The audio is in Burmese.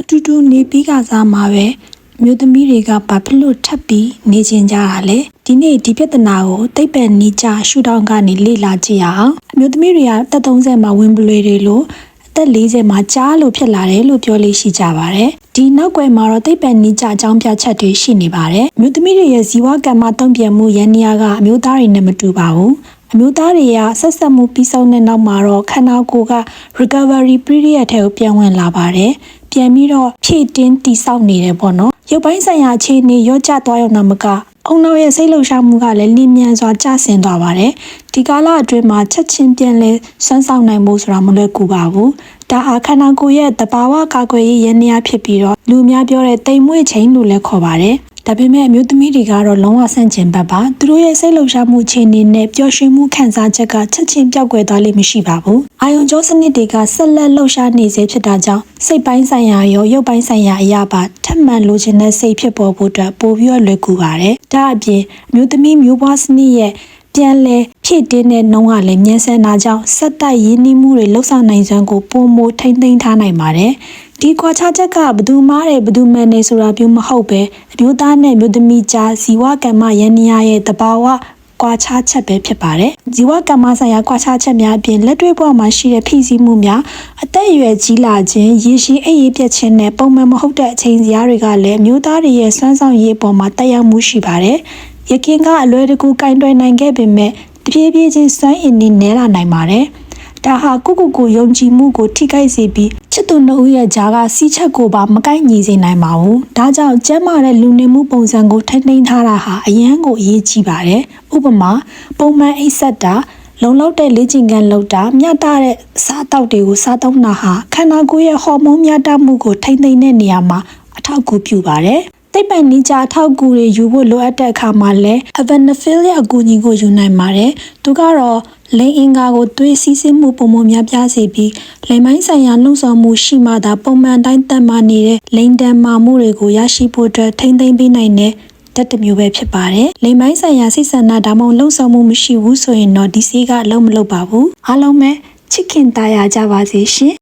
အတူတူနေပြီးကစားမှာပဲအမျိုးသမီးတွေကဘာဖြစ်လို့ထပ်ပြီးနေကျင်ကြတာလဲဒီနေ့ဒီပြဿနာကိုသိပ္ပံနီးကြရှုထောင့်ကနေလေ့လာကြည့်ရအောင်အမျိုးသမီးတွေကတက်30မှာဝင်ပလွေတွေလို့အသက်40မှာကြားလို့ဖြစ်လာတယ်လို့ပြောလို့ရှိကြပါတယ်ဒီနောက်ွယ်မှာတော့သိပ္ပံနီးကြအကြောင်းပြချက်တွေရှိနေပါတယ်အမျိုးသမီးတွေရဲ့ဇီဝကမ္မတုံ့ပြန်မှုရန်နေရာကအမျိုးသားတွေနဲ့မတူပါဘူးအမျိုးသားတွေကဆက်ဆက်မှုပြီးဆုံးတဲ့နောက်မှာတော့ခန္ဓာကိုယ်က recovery period ထဲကိုပြန်ဝင်လာပါတယ်။ ပြန်ပြီးတော့ဖြည့်တင်းတိဆောက်နေတယ်ပေါ့နော်။ရုပ်ပိုင်းဆိုင်ရာအခြေအနေရော့ကျသွားရုံနဲ့မကအုံနောက်ရဲ့စိတ်လှုပ်ရှားမှုကလည်းလင်းမြန်စွာကျဆင်းသွားပါတယ်။ဒီကာလအတွင်းမှာချက်ချင်းပြန်လဲဆွမ်းဆောင်နိုင်မှုဆိုတာမလွယ်ကူပါဘူး။ဒါဟာခန္ဓာကိုယ်ရဲ့တဘာဝကာကွယ်ရေးရန်နေရာဖြစ်ပြီးတော့လူအများပြောတဲ့တိမ်မွေ့ချိန်လို့လည်းခေါ်ပါတယ်။ ဒါပေမဲ့အမျိုးသမီးတွေကတော့လုံးဝဆန့်ကျင်ဘက်ပါသူတို့ရဲ့စိတ်လှုပ်ရှားမှုအခြေအနေနဲ့ပျော်ရွှင်မှုခံစားချက်ကချက်ချင်းပြောက်ကွယ်သွားလိမ့်မရှိပါဘူးအာယုံကြောစနစ်တွေကဆက်လက်လှုပ်ရှားနေစေဖြစ်တာကြောင့်စိတ်ပိုင်းဆိုင်ရာရောရုပ်ပိုင်းဆိုင်ရာအရာပါထပ်မံလိုချင်တဲ့စိတ်ဖြစ်ပေါ်ဖို့အတွက်ပိုပြီးတော့လွယ်ကူပါတယ်ဒါအပြင်အမျိုးသမီးမျိုးပွားစနစ်ရဲ့ပြန်လဲဖြည့်တင်းတဲ့နှုံးကလည်းမြန်ဆန်တာကြောင့်စက်တိုက်ရင်းနှီးမှုတွေလှုပ်ဆောင်နိုင်စွမ်းကိုပုံမိုထိမ့်သိမ်းထားနိုင်ပါတယ်။ ဒီကွာခြားချက်ကဘယ်သူမားတယ်ဘယ်သူမှန်တယ်ဆိုတာမျိုးမဟုတ်ပဲအမျိုးသားနဲ့အမျိုးသမီးကြားဇီဝကမ္မယန္နိယရဲ့တဘာဝကွာခြားချက်ပဲဖြစ်ပါတယ်။ဇီဝကမ္မဆိုင်ရာကွာခြားချက်များအပြင်လက်တွေ့ဘဝမှာရှိတဲ့ဖိစီးမှုများအသက်အရွယ်ကြီးလာခြင်းရေရှည်အိပ်ရေးပြတ်ခြင်းနဲ့ပုံမှန်မဟုတ်တဲ့အချိန်စရာတွေကလည်းအမျိုးသားတွေရဲ့စွမ်းဆောင်ရည်ပေါ်မှာတက်ရောက်မှုရှိပါတယ်။ရခင်ကအလွယ်တကူကင်တွယ်နိုင်ခဲ့ပေမဲ့တပြေးပြေးချင်းစွမ်းအင်နေနဲလာနိုင်ပါတယ်။ ဒါဟာကိုကိုကိုယုံကြည်မှုကိုထိခိုက်စေပြီးချစ်သူနှစ်ဦးရဲ့ကြားကစီးချက်ကိုပါမကိုက်ညီစေနိုင်ပါဘူး။ဒါကြောင့်ကျမ်းမာတဲ့လူနေမှုပုံစံကိုထိမ့်သိမ်းထားတာဟာအရန်ကိုအရေးကြီးပါတယ်။ဥပမာပုံမှန်အိပ်ဆက်တာလုံလောက်တဲ့လေ့ကျင့်ခန်းလုပ်တာမျှတတဲ့အစားအသောက်တွေကိုစားသုံးတာဟာခန္ဓာကိုယ်ရဲ့ဟော်မုန်းမျှတမှုကိုထိမ့်သိမ်းတဲ့နေရာမှာအထောက်အကူပြုပါတယ်။ သိပ္ပံနိကြအထောက်အကူတွေယူဖို့လိုအပ်တဲ့အခါမှာလည်း Avanafil ရဲ့အကူအညီကိုယူနိုင်ပါတယ်။သူကတော့လိန်အင်္ဂါကိုသွေးစီးဆင်းမှုပုံမများပြားစေပြီးလိန်ပိုင်းဆိုင်ရာလှုံ့ဆော်မှုရှိမှသာပုံမှန်တိုင်းတက်မှနေတဲ့လိန်တန်မာမှုတွေကိုရရှိဖို့အတွက်ထိမ့်သိမ်းပေးနိုင်တဲ့တက်တစ်မျိုးပဲဖြစ်ပါတယ်။လိမ်ပိုင်းဆိုင်ရာစိတ်ဆန္ဒဒါမှမဟုတ်လှုံ့ဆော်မှုမရှိဘူးဆိုရင်တော့ဒီဆေးကအလုံးမလုံးပါဘူး။အားလုံးပဲချစ်ခင်သားရကြပါစေရှင်။